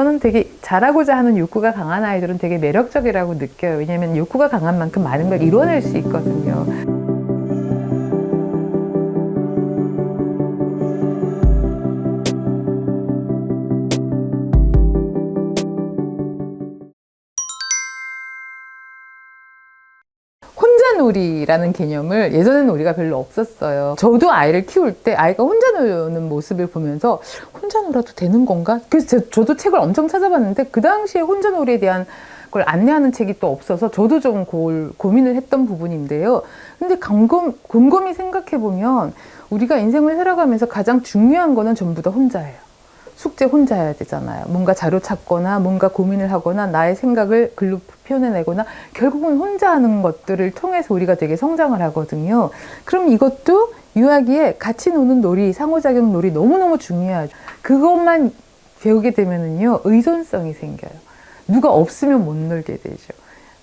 저는 되게 잘하고자 하는 욕구가 강한 아이들은 되게 매력적이라고 느껴요. 왜냐하면 욕구가 강한 만큼 많은 걸 이뤄낼 수 있거든요. 혼자 놀이라는 개념을 예전에는 우리가 별로 없었어요. 저도 아이를 키울 때 아이가 혼자 노는 모습을 보면서 혼자 놀아도 되는 건가? 그래서 저, 도 책을 엄청 찾아봤는데 그 당시에 혼자 놀이에 대한 걸 안내하는 책이 또 없어서 저도 좀 고, 고민을 했던 부분인데요. 근데 곰곰, 곰곰이 생각해 보면 우리가 인생을 살아가면서 가장 중요한 거는 전부 다 혼자예요. 숙제 혼자 해야 되잖아요. 뭔가 자료 찾거나 뭔가 고민을 하거나 나의 생각을 글로 표현해내거나 결국은 혼자 하는 것들을 통해서 우리가 되게 성장을 하거든요. 그럼 이것도 유아기에 같이 노는 놀이, 상호작용 놀이 너무너무 중요하죠. 그것만 배우게 되면은요, 의존성이 생겨요. 누가 없으면 못 놀게 되죠.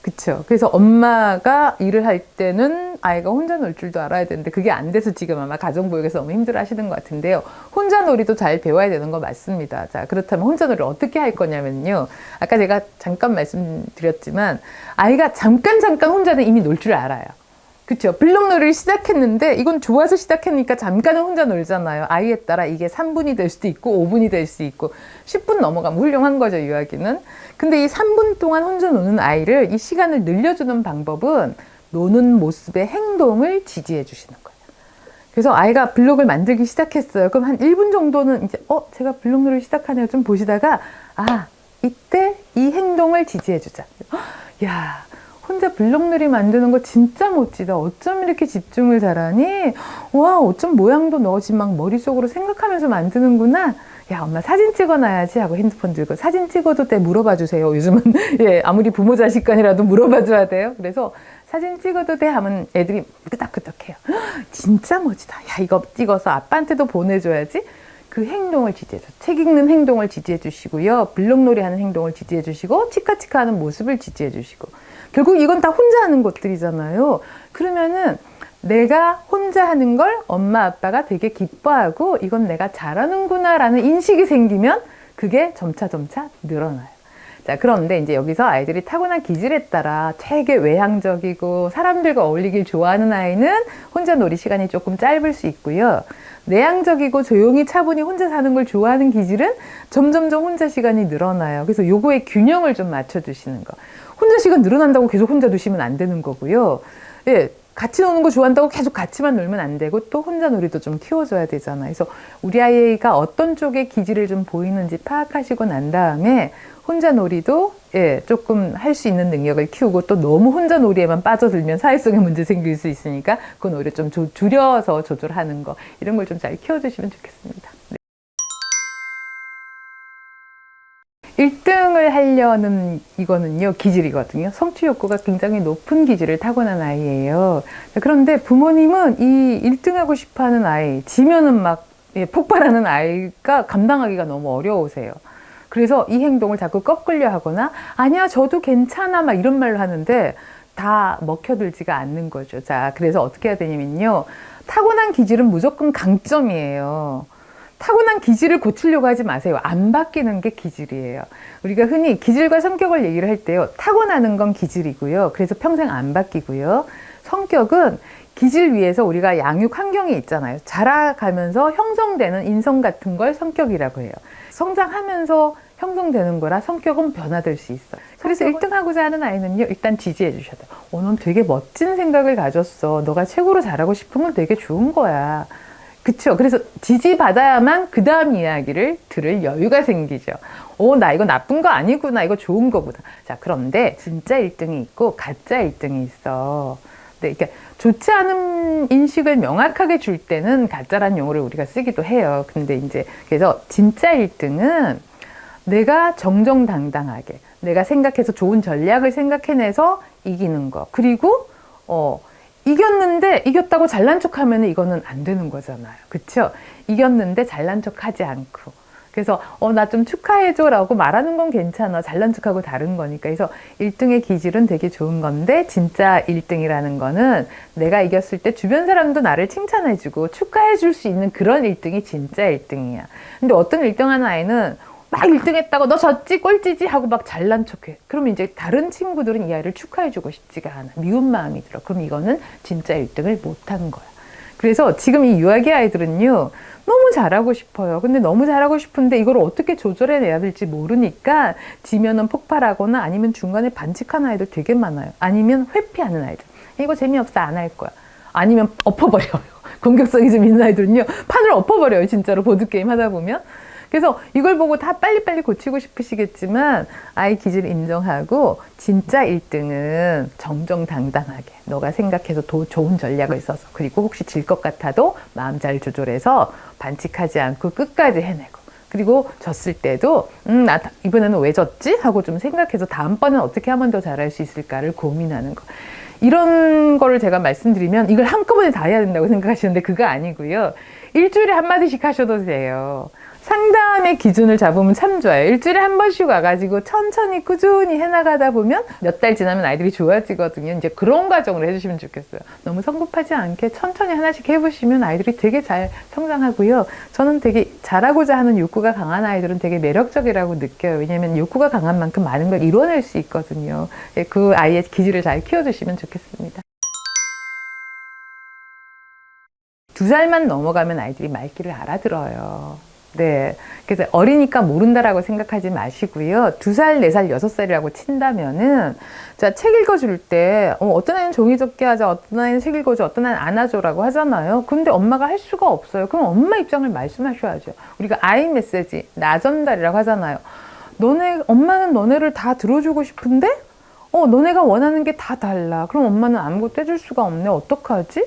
그쵸. 그래서 엄마가 일을 할 때는 아이가 혼자 놀 줄도 알아야 되는데 그게 안 돼서 지금 아마 가정보육에서 너무 힘들어 하시는 것 같은데요. 혼자 놀이도 잘 배워야 되는 거 맞습니다. 자, 그렇다면 혼자 놀이를 어떻게 할 거냐면요. 아까 제가 잠깐 말씀드렸지만 아이가 잠깐 잠깐 혼자는 이미 놀 줄 알아요. 그쵸. 블록놀이를 시작했는데 이건 좋아서 시작했으니까 잠깐은 혼자 놀잖아요. 아이에 따라 이게 3분이 될 수도 있고 5분이 될 수 있고 10분 넘어가면 훌륭한 거죠, 유아기는. 근데 이 3분 동안 혼자 노는 아이를 이 시간을 늘려주는 방법은 노는 모습의 행동을 지지해 주시는 거예요. 그래서 아이가 블록을 만들기 시작했어요. 그럼 한 1분 정도는 이제 어, 제가 블록놀이를 시작하네요. 좀 보시다가 아, 이때 이 행동을 지지해 주자. 야, 혼자 블록놀이 만드는 거 진짜 멋지다. 어쩜 이렇게 집중을 잘하니? 와, 어쩜 모양도 넣어지 막 머릿속으로 생각하면서 만드는구나. 야, 엄마 사진 찍어놔야지 하고 핸드폰 들고 사진 찍어도 돼 물어봐 주세요. 요즘은 예, 아무리 부모 자식 간이라도 물어봐 줘야 돼요. 그래서 사진 찍어도 돼 하면 애들이 끄덕끄덕해요. 진짜 멋지다. 야, 이거 찍어서 아빠한테도 보내줘야지. 그 행동을 지지해 줘. 책 읽는 행동을 지지해 주시고요. 블록놀이 하는 행동을 지지해 주시고 치카치카 하는 모습을 지지해 주시고 결국 이건 다 혼자 하는 것들이잖아요. 그러면은 내가 혼자 하는 걸 엄마 아빠가 되게 기뻐하고 이건 내가 잘하는구나라는 인식이 생기면 그게 점차 점차 늘어나요. 자, 그런데 이제 여기서 아이들이 타고난 기질에 따라 되게 외향적이고 사람들과 어울리길 좋아하는 아이는 혼자 놀이 시간이 조금 짧을 수 있고요. 내향적이고 조용히 차분히 혼자 사는 걸 좋아하는 기질은 점점점 혼자 시간이 늘어나요. 그래서 요거의 균형을 좀 맞춰주시는 거. 혼자 시간 늘어난다고 계속 혼자 두시면 안 되는 거고요. 예, 같이 노는 거 좋아한다고 계속 같이만 놀면 안 되고 또 혼자 놀이도 좀 키워줘야 되잖아요. 그래서 우리 아이가 어떤 쪽의 기질을 좀 보이는지 파악하시고 난 다음에 혼자 놀이도 예, 조금 할 수 있는 능력을 키우고 또 너무 혼자 놀이에만 빠져들면 사회성에 문제 생길 수 있으니까 그건 오히려 좀 조, 줄여서 조절하는 거 이런 걸 좀 잘 키워주시면 좋겠습니다. 네. 1등을 하려는 이거는요, 기질이거든요. 성취 욕구가 굉장히 높은 기질을 타고난 아이예요. 그런데 부모님은 이 1등하고 싶어 하는 아이, 지면은 막 예, 폭발하는 아이가 감당하기가 너무 어려우세요. 그래서 이 행동을 자꾸 꺾으려 하거나, 아니야, 저도 괜찮아, 막 이런 말로 하는데, 다 먹혀들지가 않는 거죠. 자, 그래서 어떻게 해야 되냐면요. 타고난 기질은 무조건 강점이에요. 타고난 기질을 고치려고 하지 마세요. 안 바뀌는 게 기질이에요. 우리가 흔히 기질과 성격을 얘기를 할 때요. 타고나는 건 기질이고요. 그래서 평생 안 바뀌고요. 성격은 기질 위에서 우리가 양육 환경이 있잖아요. 자라가면서 형성되는 인성 같은 걸 성격이라고 해요. 성장하면서 형성되는 거라 성격은 변화될 수 있어요. 그래서 1등 하고자 하는 아이는요, 일단 지지해 주셔야 돼요. 어, 넌 되게 멋진 생각을 가졌어. 너가 최고로 잘하고 싶은 건 되게 좋은 거야. 그쵸. 그래서 지지받아야만 그 다음 이야기를 들을 여유가 생기죠. 오, 나 이거 나쁜 거 아니구나. 이거 좋은 거구나. 자, 그런데 진짜 1등이 있고 가짜 1등이 있어. 네, 그러니까 좋지 않은 인식을 명확하게 줄 때는 가짜란 용어를 우리가 쓰기도 해요. 근데 이제 그래서 진짜 1등은 내가 정정당당하게 내가 생각해서 좋은 전략을 생각해내서 이기는 거. 그리고 어 이겼는데 이겼다고 잘난 척하면 이거는 안 되는 거잖아요. 그렇죠? 이겼는데 잘난 척하지 않고 그래서 어 나 좀 축하해줘라고 말하는 건 괜찮아. 잘난 척하고 다른 거니까. 그래서 1등의 기질은 되게 좋은 건데 진짜 1등이라는 거는 내가 이겼을 때 주변 사람도 나를 칭찬해주고 축하해줄 수 있는 그런 1등이 진짜 1등이야. 근데 어떤 1등하는 아이는 막 1등 했다고 너 졌지 꼴찌지 하고 막 잘난 척해. 그럼 이제 다른 친구들은 이 아이를 축하해주고 싶지가 않아. 미운 마음이 들어. 그럼 이거는 진짜 1등을 못한 거야. 그래서 지금 이 유아기 아이들은요, 너무 잘하고 싶어요. 근데 너무 잘하고 싶은데 이걸 어떻게 조절해내야 될지 모르니까 지면은 폭발하거나 아니면 중간에 반칙하는 아이들 되게 많아요. 아니면 회피하는 아이들. 이거 재미없어 안 할 거야. 아니면 엎어버려요. 공격성이 좀 있는 아이들은요, 판을 엎어버려요. 진짜로 보드게임 하다 보면. 그래서 이걸 보고 다 빨리빨리 고치고 싶으시겠지만 아이 기질을 인정하고 진짜 1등은 정정당당하게 너가 생각해서 더 좋은 전략을 써서 그리고 혹시 질 것 같아도 마음 잘 조절해서 반칙하지 않고 끝까지 해내고 그리고 졌을 때도 음, 나 다- 이번에는 왜 졌지? 하고 좀 생각해서 다음번엔 어떻게 하면 더 잘할 수 있을까를 고민하는 거. 이런 거를 제가 말씀드리면 이걸 한꺼번에 다 해야 된다고 생각하시는데 그거 아니고요. 일주일에 한마디씩 하셔도 돼요. 상담의 기준을 잡으면 참 좋아요. 일주일에 한 번씩 와가지고 천천히 꾸준히 해나가다 보면 몇 달 지나면 아이들이 좋아지거든요. 이제 그런 과정을 해주시면 좋겠어요. 너무 성급하지 않게 천천히 하나씩 해보시면 아이들이 되게 잘 성장하고요. 저는 되게 잘하고자 하는 욕구가 강한 아이들은 되게 매력적이라고 느껴요. 왜냐하면 욕구가 강한 만큼 많은 걸 이뤄낼 수 있거든요. 예, 그 아이의 기질을 잘 키워주시면 좋겠습니다. 두 살만 넘어가면 아이들이 말귀를 알아들어요. 네. 그래서 어리니까 모른다라고 생각하지 마시고요. 두 살, 네 살, 여섯 살이라고 친다면은, 자, 책 읽어줄 때, 어, 어떤 아이는 종이 접기 하자, 어떤 아이는 책 읽어줘, 어떤 아이는 안아줘라고 하잖아요. 근데 엄마가 할 수가 없어요. 그럼 엄마 입장을 말씀하셔야죠. 우리가 아이 메시지, 나 전달이라고 하잖아요. 너네, 엄마는 너네를 다 들어주고 싶은데, 어, 너네가 원하는 게 다 달라. 그럼 엄마는 아무것도 해줄 수가 없네. 어떡하지?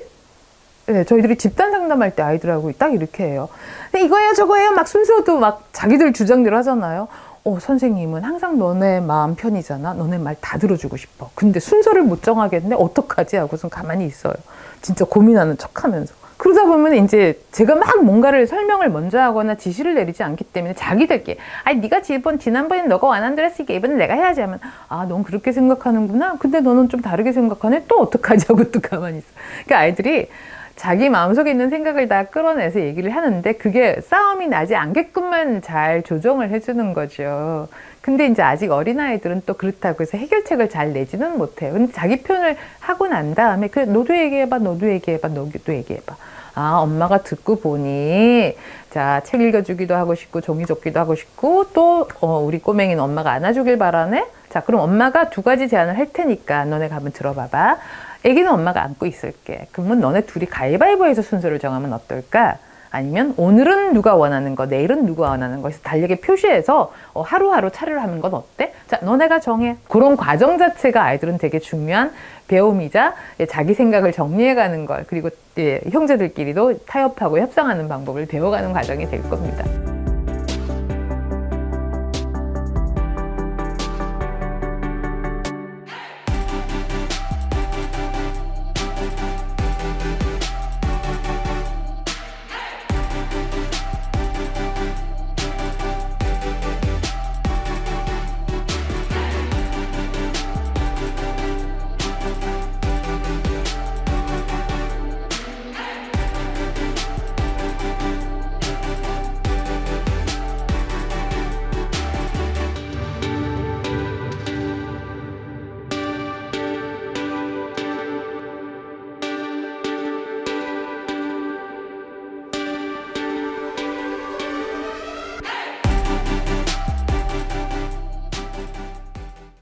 네, 저희들이 집단 상담할 때 아이들하고 딱 이렇게 해요. 이거예요, 저거예요. 막 순서도 막 자기들 주장대로 하잖아요. 어, 선생님은 항상 너네 마음 편이잖아. 너네 말 다 들어주고 싶어. 근데 순서를 못 정하겠네. 어떡하지? 하고선 가만히 있어요. 진짜 고민하는 척 하면서. 그러다 보면 이제 제가 막 뭔가를 설명을 먼저 하거나 지시를 내리지 않기 때문에 자기들끼리 아니 네가 지번 지난번엔 너가 대로 했으니까 이번엔 내가 해야지 하면 아 넌 그렇게 생각하는구나 근데 너는 좀 다르게 생각하네 또 어떡하지 하고 또 가만히 있어 그러니까 아이들이 자기 마음속에 있는 생각을 다 끌어내서 얘기를 하는데 그게 싸움이 나지 않게끔만 잘 조정을 해주는 거죠. 근데 이제 아직 어린아이들은 또 그렇다고 해서 해결책을 잘 내지는 못해요. 근데 자기 표현을 하고 난 다음에 그래 너도 얘기해봐 너도 얘기해봐 너도 얘기해봐. 아 엄마가 듣고 보니 자 책 읽어주기도 하고 싶고 종이 접기도 하고 싶고 또 어, 우리 꼬맹이는 엄마가 안아주길 바라네. 자 그럼 엄마가 두 가지 제안을 할 테니까 너네 가면 들어봐봐. 애기는 엄마가 안고 있을게. 그러면 너네 둘이 가위바위보해서 순서를 정하면 어떨까? 아니면 오늘은 누가 원하는 거, 내일은 누가 원하는 거 해서 달력에 표시해서 어, 하루하루 차례를 하는 건 어때? 자, 너네가 정해. 그런 과정 자체가 아이들은 되게 중요한 배움이자 예, 자기 생각을 정리해가는 걸 그리고 예, 형제들끼리도 타협하고 협상하는 방법을 배워가는 과정이 될 겁니다.